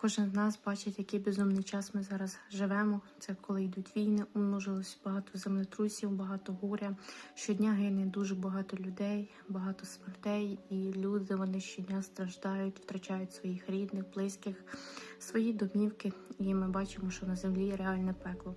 Кожен з нас бачить, який безумний час ми зараз живемо. Це коли йдуть війни, умножилось багато землетрусів, багато горя. Щодня гине дуже багато людей, багато смертей, і люди вони щодня страждають, втрачають своїх рідних, близьких, свої домівки. І ми бачимо, що на землі реальне пекло.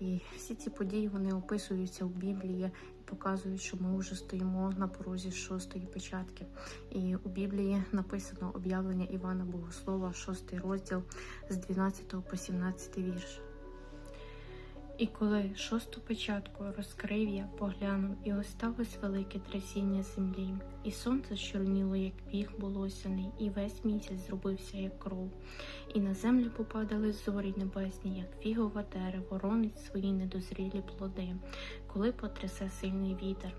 І всі ці події вони описуються в Біблії і показують, що ми вже стоїмо на порозі шостої печатки. І у Біблії написано об'явлення Івана Богослова, шостий розділ з 12 по 17 вірш. І коли шосту печатку розкрив я, поглянув, і ось сталося велике трясіння землі, і сонце чорніло, як піг болосяний, і весь місяць зробився, як кров, і на землю попадали зорі небесні, як фігове дерево, ронить свої недозрілі плоди, коли потрясе сильний вітер.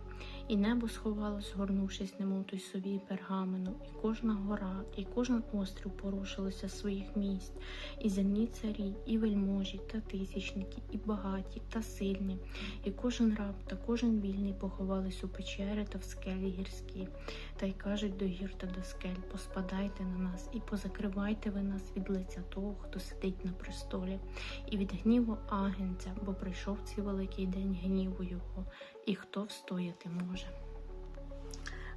І небо сховалось, згорнувшись, немов той совій пергамену, і кожна гора, і кожен острів порушилося з своїх місць, і земні царі, і вельможі, та тисячники, і багаті, та сильні, і кожен раб, та кожен вільний поховались у печери та в скелі гірські, та й кажуть до гір та до скель: поспадайте на нас, і позакривайте ви нас від лиця того, хто сидить на престолі, і від гніву агенця, бо прийшов цей великий день гніву його, і хто встояти може.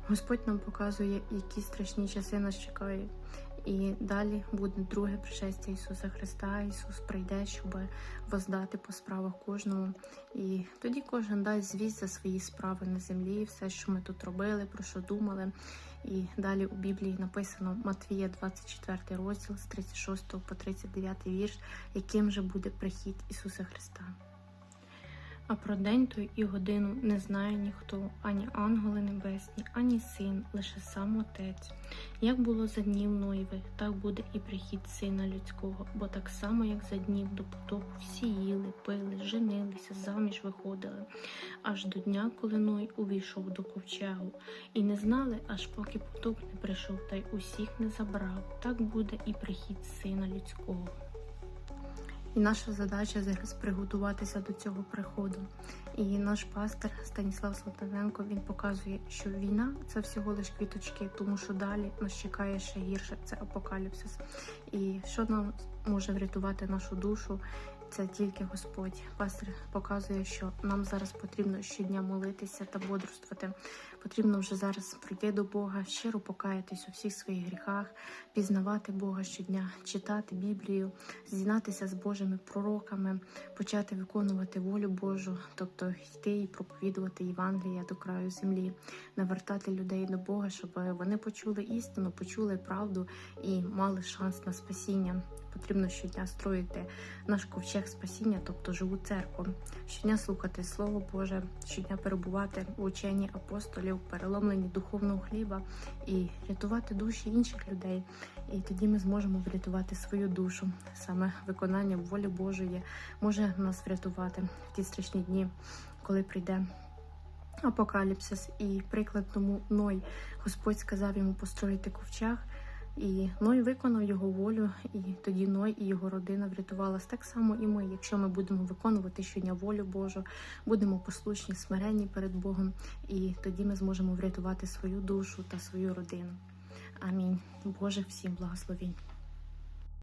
Господь нам показує, які страшні часи нас чекають. І далі буде друге пришестя Ісуса Христа. Ісус прийде, щоб воздати по справах кожному. І тоді кожен дасть звіст за свої справи на землі, все, що ми тут робили, про що думали. І далі у Біблії написано Матвія, 24 розділ з 36 по 39 вірш, яким же буде прихід Ісуса Христа. А про день той і годину не знає ніхто, ані ангели небесні, ані син, лише сам Отець. Як було за днів Ноєвих, так буде і прихід сина людського, бо так само, як за днів до потопу всі їли, пили, женилися, заміж виходили, аж до дня, коли Ной увійшов до ковчегу, і не знали, аж поки потоп не прийшов та й усіх не забрав. Так буде і прихід сина людського. І наша задача зараз приготуватися до цього приходу. І наш пастор Станіслав Салтаненко він показує, що війна це всього лиш квіточки, тому що далі нас чекає ще гірше. Це апокаліпсис. І що нам може врятувати нашу душу? Це тільки Господь. Пастор показує, що нам зараз потрібно щодня молитися та бодрствувати. Потрібно вже зараз прийти до Бога, щиро покаятись у всіх своїх гріхах, пізнавати Бога щодня, читати Біблію, з'єднатися з Божими пророками, почати виконувати волю Божу, тобто йти і проповідувати Євангелія до краю землі, навертати людей до Бога, щоб вони почули істину, почули правду і мали шанс на спасіння. Потрібно щодня строїти наш ковчег спасіння, тобто живу церкву, щодня слухати Слово Боже, щодня перебувати в ученні апостолів, переломленні духовного хліба і рятувати душі інших людей. І тоді ми зможемо врятувати свою душу. Саме виконання волі Божої може нас врятувати в ті страшні дні, коли прийде. Апокаліпсис і приклад тому Ной Господь сказав йому построїти ковчег. І Ной виконав його волю, і тоді Ной і його родина врятувалась так само і ми. Якщо ми будемо виконувати щодня волю Божу, будемо послушні, смиренні перед Богом, і тоді ми зможемо врятувати свою душу та свою родину. Амінь. Боже, всім благословінь.